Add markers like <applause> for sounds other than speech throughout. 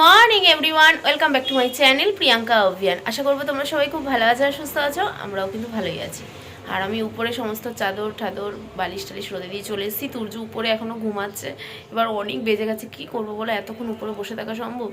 Morning, everyone. Welcome back to my channel Priyanka অভিয়ান। আশা করব তোমরা সবাই খুব ভালো আছো আর সুস্থ আছো, আমরাও কিন্তু ভালোই আছি। আর আমি উপরে সমস্ত চাদর ঠাদর, বালিশ টালিশ রোদে দিয়ে চলে এসেছি। তুর্য উপরে এখনও ঘুমাচ্ছে। এবার অনেক বেজে গেছে, কি করব বলে? এতক্ষণ উপরে বসে থাকা সম্ভব?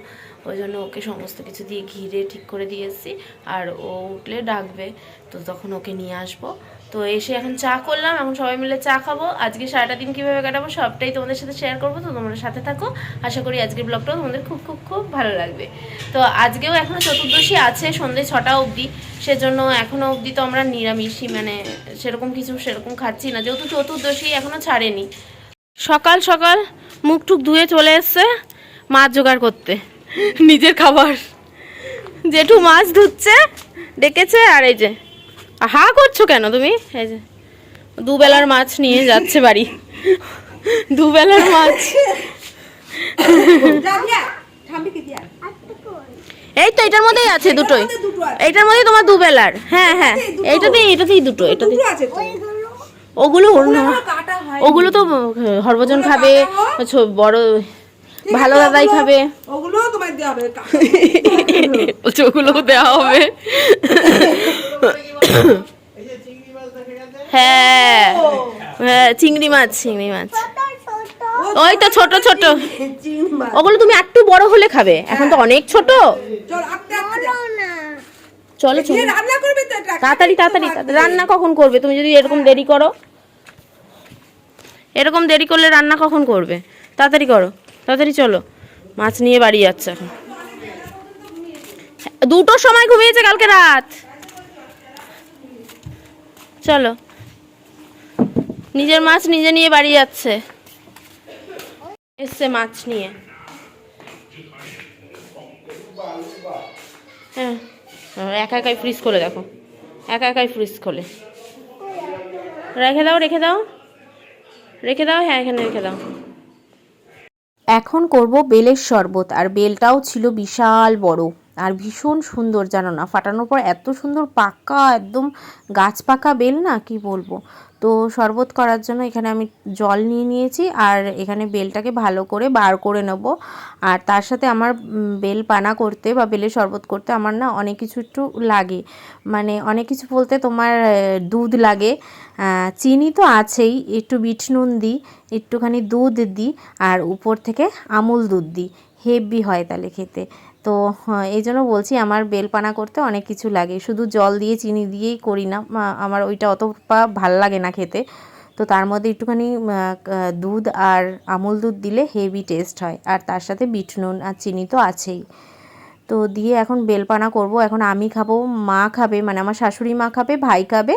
ওই জন্য ওকে সমস্ত কিছু দিয়ে ঘিরে ঠিক করে দিয়ে এসেছি। আর ও উঠলে ডাকবে, তো তখন ওকে নিয়ে আসব। তো এসে এখন চা করলাম, এখন সবাই মিলে চা খাব। আজকে সারাটা দিন কীভাবে কাটাবো সবটাই তোমাদের সাথে শেয়ার করব, তো তোমরা সাথে থাকো। আশা করি আজকের ব্লগটাও তোমাদের খুব খুব খুব ভালো লাগবে। তো আজকেও এখনও চতুর্দশী আছে সন্ধ্যে ছটা অবধি। সেজন্য এখনও অবধি তো আমরা নিরামিষই মানে সেরকম কিছু সেরকম খাচ্ছি না। যেহেতু চতুর্দশী এখনও ছাড়েনি। সকাল সকাল মুখ টুক ধুয়ে চলে এসছে মাছ জোগাড় করতে। নিজের খাবার। জেঠু মাছ ধুচ্ছে, ডেকেছে, আর এই যে হা করছ কেন তুমি? এই যে দুবেলার মাছ নিয়ে যাচ্ছে বাড়ি। দুবেলার মাছ। এই তো এটার মধ্যেই আছে দুটোই। এইটার মধ্যেই তোমার দুবেলার। হ্যাঁ হ্যাঁ। এইটাতেই এটাতেই দুটো এটাতেই ওগুলো ওগুলো তো হরভজন খাবে বড় ভালো দাদাই খাবে। ওগুলো তোমার দেওয়া হবে। ওগুলোও দেওয়া হবে। হ্যাঁ হ্যাঁ চিংড়ি মাছ চিংড়ি মাছ। ওই তো ছোট ছোট। ওগুলো তুমি একটু বড় হলে খাবে। এখন তো অনেক ছোট। চল। চলো। তাড়াতাড়ি তাড়াতাড়ি। রান্না কখন করবে? তুমি যদি এরকম দেরি করো। এরকম দেরি করলে রান্না কখন করবে? তাড়াতাড়ি করো। তাড়াতাড়ি চলো। মাছ নিয়ে বাড়ি যাচ্ছে এখন। দুটোর সময় ঘুমিয়েছে কালকে রাত। চলো। নিজের মাছ নিজে নিয়ে বাড়ি যাচ্ছে। এসছে মাছ নিয়ে। হ্যাঁ। একা একাই ফ্রিজ খোলে দেখো। একা একাই ফ্রিজ খোলে। রেখে দাও রেখে দাও। রেখে দাও হ্যাঁ এখানে রেখে দাও। এখন করব বেলের শরবত, আর বেলটাও ছিল বিশাল বড়। আর ভীষণ সুন্দর, জানো না? ফাটানোর পর এত সুন্দর পাকা, একদম গাছ পাকা বেল না? কি বলব? তো শরবত করার জন্য এখানে আমি জল নিয়ে নিয়েছি আর এখানে বেলটাকে ভালো করে বার করে নেব। আর তার সাথে আমার বেল পানা করতে বা বেলের শরবত করতে আমার না অনেক কিছু একটু লাগে। মানে অনেক কিছু বলতে তোমার দুধ লাগে। চিনি তো আছেই, একটু বিট নুন দিই, একটুখানি দুধ দিই, আর উপর থেকে আমুল দুধ দিই। হেভি হয় তাহলে খেতে। তো হ্যাঁ, এই জন্য বলছি আমার বেলপানা করতে অনেক কিছু লাগে। শুধু জল দিয়ে চিনি দিয়েই করি না। আমার ওইটা অত ভালো লাগে না খেতে। তো তার মধ্যে একটুখানি দুধ আর আমুল দুধ দিলে হেভি টেস্ট হয়। আর তার সাথে বিট নুন আর চিনি তো আছেই। তো দিয়ে এখন বেলপানা করব। এখন আমি খাব মা খাবে মানে আমার শাশুড়ি মা খাবে ভাই খাবে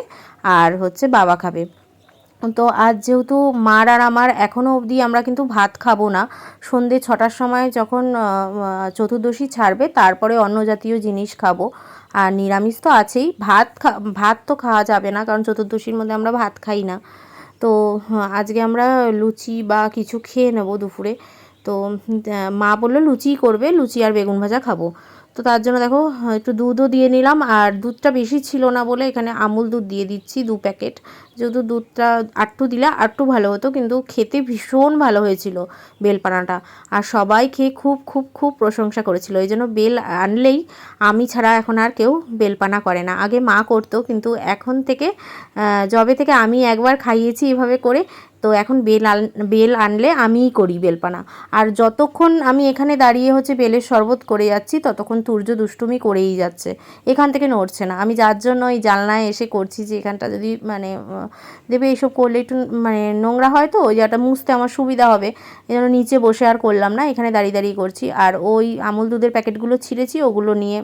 আর হচ্ছে বাবা খাবে। তো আজ যেহেতু মার আর আমার এখনও অবধি আমরা কিন্তু ভাত খাব না সন্ধে ছটার সময় যখন চতুর্দশী ছাড়বে তারপরে অন্য জাতীয় জিনিস খাব। আর নিরামিষ তো আছেই ভাত ভাত তো খাওয়া যাবে না কারণ চতুর্দশীর মধ্যে আমরা ভাত খাই না। তো হ্যাঁ, আজকে আমরা লুচি বা কিছু খেয়ে নেব দুপুরে। তো মা বলল লুচিই করবে লুচি আর বেগুন ভাজা খাব। তো তার জন্য দেখো একটু দুধও দিয়ে নিলাম। আর দুধটা বেশি ছিল না বলে এখানে আমুল দুধ দিয়ে দিচ্ছি, দু প্যাকেট। যেহেতু দুধটা আটটু দিলে আটটু ভালো হতো, কিন্তু খেতে ভীষণ ভালো হয়েছিল বেলপানাটা। আর সবাই খেয়ে খুব খুব খুব প্রশংসা করেছিল। এই জন্য বেল আনলেই আমি ছাড়া এখন আর কেউ বেলপানা করে না। আগে মা করতো, কিন্তু এখন থেকে যবে থেকে আমি একবার খাইয়েছি এভাবে করে তো এখন বেল আন, বেল আনলে আমিই করি বেলপানা। আর যতক্ষণ আমি এখানে দাঁড়িয়ে হচ্ছে বেলের শরবত করে যাচ্ছি, ততক্ষণ তুর্য দুষ্টুমি করেই যাচ্ছে। এখান থেকে নড়ছে না। আমি যার জন্য এই জানলায় এসে করছি যে এখানটা যদি মানে দেবে এইসব করলে একটু মানে নোংরা হয় তো, ওই জায়গাটা মুছতে আমার সুবিধা হবে। এই জন্য নিচে বসে আর করলাম না, এখানে দাঁড়িয়ে দাঁড়িয়ে করছি। আর ওই আমুল দুধের প্যাকেটগুলো ছিঁড়েছি, ওগুলো নিয়ে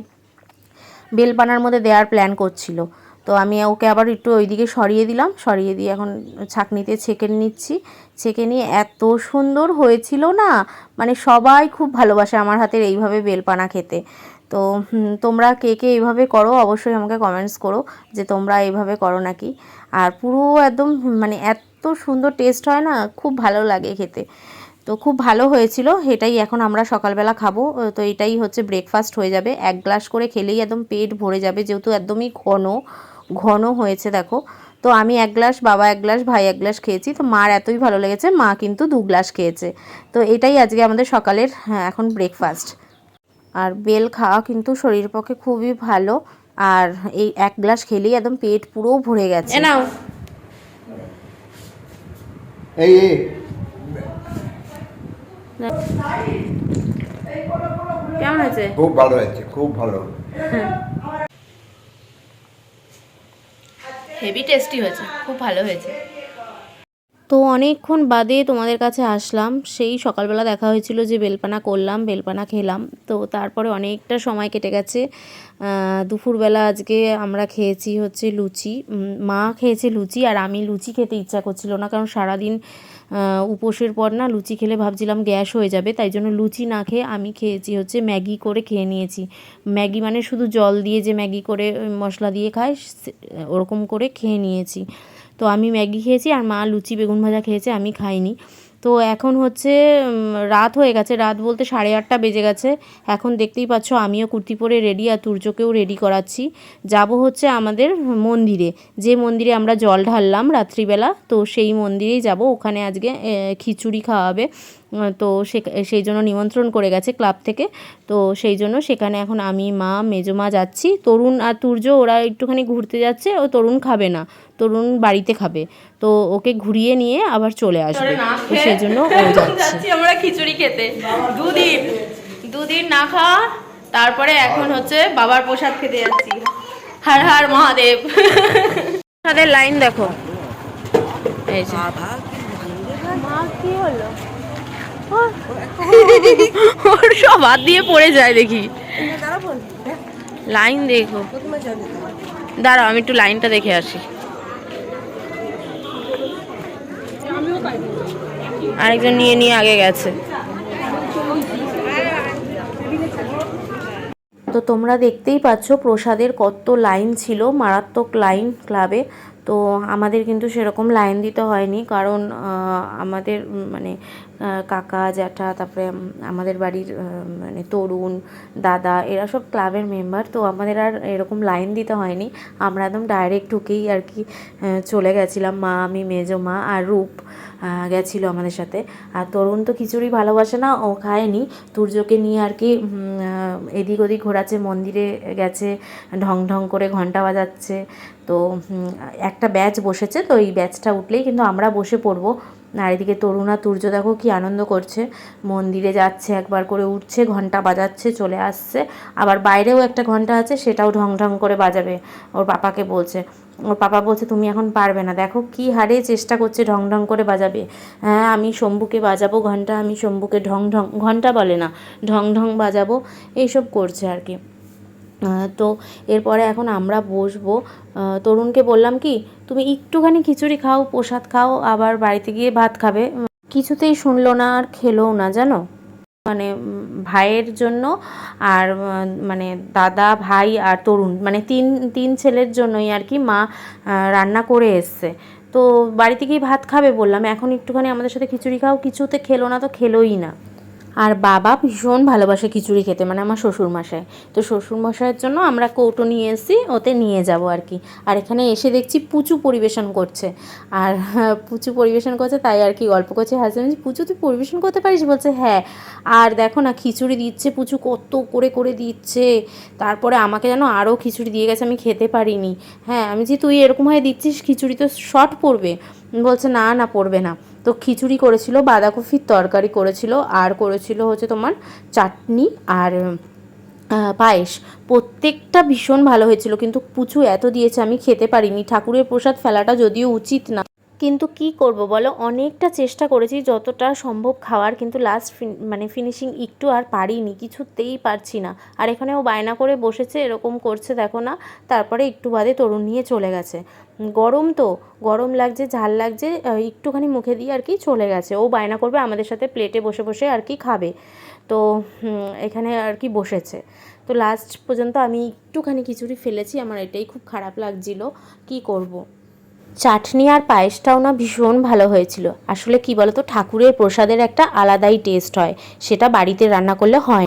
বেলপানার মধ্যে দেওয়ার প্ল্যান করছিল। তো আমি ওকে আবার একটু ওইদিকে সরিয়ে দিলাম, সরিয়ে দিয়ে এখন ছাঁকনিতে ছেঁকে নিচ্ছি। ছেঁকে নিয়ে এত সুন্দর হয়েছিল না মানে সবাই খুব ভালোবাসে আমার হাতের এইভাবে বেলপানা খেতে। তো তোমরা কে কে এইভাবে করো অবশ্যই আমাকে কমেন্টস করো যে তোমরা এইভাবে করো নাকি। আর পুরো একদম মানে এত সুন্দর টেস্ট হয় না, খুব ভালো লাগে খেতে। তো খুব ভালো হয়েছিল, এটাই এখন আমরা সকালবেলা খাব। তো এটাই হচ্ছে ব্রেকফাস্ট হয়ে যাবে। এক গ্লাস করে খেলেই একদম পেট ভরে যাবে, যেহেতু একদমই ঘন। ঘন হয়েছে দেখো। তো আমি এক গ্লাস বাবা এক গ্লাস ভাই এক গ্লাস খেয়েছি। তো মার এতই ভালো লেগেছে মা কিন্তু দু গ্লাস খেয়েছে। তো এটাই আজকে আমাদের সকালের হ্যাঁ, এখন ব্রেকফাস্ট আর বেল খাওয়া কিন্তু শরীরের পক্ষে খুবই ভালো। আর এই এক গ্লাস খেলেই একদম পেট পুরো ভরে গেছে। নাও। এই এই। কেমন আছে খুব ভালো হয়েছে খুব ভালো। হেভি টেস্টি হয়েছে, খুব ভালো হয়েছে। তো অনেকক্ষণ বাদে তোমাদের কাছে আসলাম, সেই সকালবেলা দেখা হয়েছিল যে বেলপানা করলাম, বেলপানা খেলাম। তো তারপরে অনেকটা সময় কেটে গেছে। দুপুরবেলা আজকে আমরা খেয়েছি হচ্ছে লুচি। মা খেয়েছে লুচি আর আমি লুচি খেতে ইচ্ছা করছিল না, কারণ সারাদিন উপোসের পর না লুচি খেলে ভাবছিলাম গ্যাস হয়ে যাবে, তাই জন্য লুচি না খেয়ে আমি খেয়েছি হচ্ছে ম্যাগি করে খেয়ে নিয়েছি। ম্যাগি মানে শুধু জল দিয়ে যে ম্যাগি করে মশলা দিয়ে খায় ওরকম করে খেয়ে নিয়েছি। তো আমি ম্যাগি খেয়েছি আর মা লুচি বেগুন ভাজা খেয়েছে, আমি খাইনি। তো এখন হচ্ছে রাত হয়ে গেছে। রাত বলতে সাড়ে আটটা বেজে গেছে। এখন দেখতেই পাচ্ছ আমিও কুর্তি পরে রেডি আর তুর্যকেও রেডি করাচ্ছি। যাব হচ্ছে আমাদের মন্দিরে। যে মন্দিরে আমরা জল ঢাললাম রাত্রিবেলা, তো সেই মন্দিরেই যাব। ওখানে আজকে খিচুড়ি খাওয়াবে তো সে সেই জন্য নিমন্ত্রণ করে গেছে ক্লাব থেকে। তো সেই জন্য সেখানে এখন আমি মা মেজো মা যাচ্ছি। তরুণ আর তুর্য ওরা একটুখানি ঘুরতে যাচ্ছে। ও তরুণ খাবে না। তরুণ বাড়িতে খাবে। তো ওকে ঘুরিয়ে নিয়ে আবার চলে আসবে। তো সেই জন্য যাচ্ছি। আমরা খিচুড়ি খেতে। দুদিন দুদিন না খাওয়া তারপরে এখন হচ্ছে বাবার প্রসাদ খেতে যাচ্ছি। হার হার মহাদেব। তাদের লাইন দেখো। এই যে। মা কি হলো? ওর সব হাত দিয়ে পড়ে যায় দেখি। লাইন দেখো। দাঁড়াও, আমি একটু লাইনটা দেখে আসি। আরেকজন নিয়ে নিয়ে আগে গেছে। তো তোমরা দেখতেই পাচ্ছ, প্রসাদের কত লাইন ছিল, মারাত্মক লাইন ক্লাবে। তো আমাদের কিন্তু সেরকম লাইন দিতে হয়নি, কারণ আমাদের মানে কাকা, জ্যাঠা, তারপরে আমাদের বাড়ির মানে তরুণ, দাদা, এরা সব ক্লাবের মেম্বার, তো আমাদের আর এরকম লাইন দিতে হয়নি। আমরা একদম ডাইরেক্ট ঢুকেই আর কি চলে গেছিলাম, মা, আমি, মেজো, মা আর রূপ গেছিল আমাদের সাথে। আর তরুণ তো খিচুড়ি ভালোবাসে না, ও খায়নি। তুর্যকে নিয়ে আর কি এদিক ওদিক ঘোরাচ্ছে, মন্দিরে গেছে, ঢং ঢং করে ঘণ্টা বাজাচ্ছে। তো একটা ব্যাচ বসেছে, তো এই ব্যাচটা উঠলেই কিন্তু আমরা বসে পড়ব। আর এদিকে তরুণ, তুর্য দেখো কি আনন্দ করছে। মন্দিরে যাচ্ছে, একবার করে উঠছে, ঘণ্টা বাজাচ্ছে, চলে আসছে। আবার বাইরেও একটা ঘণ্টা আছে, সেটাও ঢং ঢং করে বাজাবে, ওর পাপাকে বলছে। ওর পাপা বলছে, তুমি এখন পারবে না। দেখো কি হারে চেষ্টা করছে ঢং ঢং করে বাজাবে। হ্যাঁ আমি শম্ভুকে বাজাবো ঘণ্টা, আমি শম্ভুকে ঢং ঢং, ঘণ্টা বলে না, ঢং ঢং বাজাবো। এইসব করছে আর কি। তো এরপরে এখন আমরা বসবো। তরুণকে বললাম কি, তুমি একটুখানি খিচুড়ি খাও, প্রসাদ খাও, আবার বাড়িতে গিয়ে ভাত খাবে। কিছুতেই শুনলো না আর খেলোও না, জানো? মানে ভাইয়ের জন্য আর মানে দাদা, ভাই আর তরুণ মানে তিন তিন ছেলের জন্যই আর কি মা রান্না করে এসছে। তো বাড়িতে গিয়ে ভাত খাবে বললাম, এখন একটুখানি আমাদের সাথে খিচুড়ি খাও। কিছুতে খেলো না তো খেলোই না। আর বাবা ভীষণ ভালোবাসে খিচুড়ি খেতে মানে আমার শ্বশুর মশাই তো শ্বশুর মশাইয়ের জন্য আমরা কৌটো নিয়ে এসেছি, ওতে নিয়ে যাব আর কি। আর এখানে এসে দেখছি পুচু পরিবেশন করছে। আর <laughs> পুচু পরিবেশন করছে, তাই আর কি গল্প করছে হাজব্যান্ড পুচু, তুই পরিবেশন করতে পারিস? বলছে হ্যাঁ। আর দেখো না, খিচুড়ি দিচ্ছে পুচু, কত করে করে দিচ্ছে। তারপরে আমাকে যেন আরও খিচুড়ি দিয়ে গেছে, আমি খেতে পারিনি। হ্যাঁ আমি যে তুই এরকম হয়ে দিচ্ছিস, খিচুড়ি তো শর্ট পড়বে। বলছে, না না, পড়বে না। তো খিচুড়ি করেছিল, বাঁধাকপির তরকারি করেছিল, আর করেছিল হচ্ছে তোমার চাটনি আর পায়েস। প্রত্যেকটা ভীষণ ভালো হয়েছিল, কিন্তু পুচু এত দিয়েছে, আমি খেতে পারিনি। ঠাকুরের প্রসাদ ফেলাটা যদিও উচিত না। কিন্তু কি করব বলো? অনেকটা চেষ্টা করেছি যতটা সম্ভব খাওয়ার, কিন্তু লাস্ট মানে ফিনিশিং একটু আর পারিনি, কিছুতেই পারছি না। আর এখানে ও বায়না করে বসেছে, এরকম করছে দেখো না, তারপরে একটু বাদে তরুণ নিয়ে চলে গেছে। গরম তো, গরম লাগছে, ঝাল লাগছে একটুখানি মুখে দিয়ে আর কি চলে গেছে। ও বায়না করবে, আমাদের সাথে প্লেটে বসে বসে আর কি খাবে। তো এখানে আর কি বসেছে। তো লাস্ট পর্যন্ত আমি একটুখানি খিচুড়ি ফেলেছি, আমার এটাই খুব খারাপ লাগছিল, কি করব। চাটনি আর পায়েসটাও না ভীষণ ভালো হয়েছিল। আসলে কি বলতো? ঠাকুরের প্রসাদের একটা আলাদাই টেস্ট হয়। সেটা বাড়িতে রান্না করলে হয়।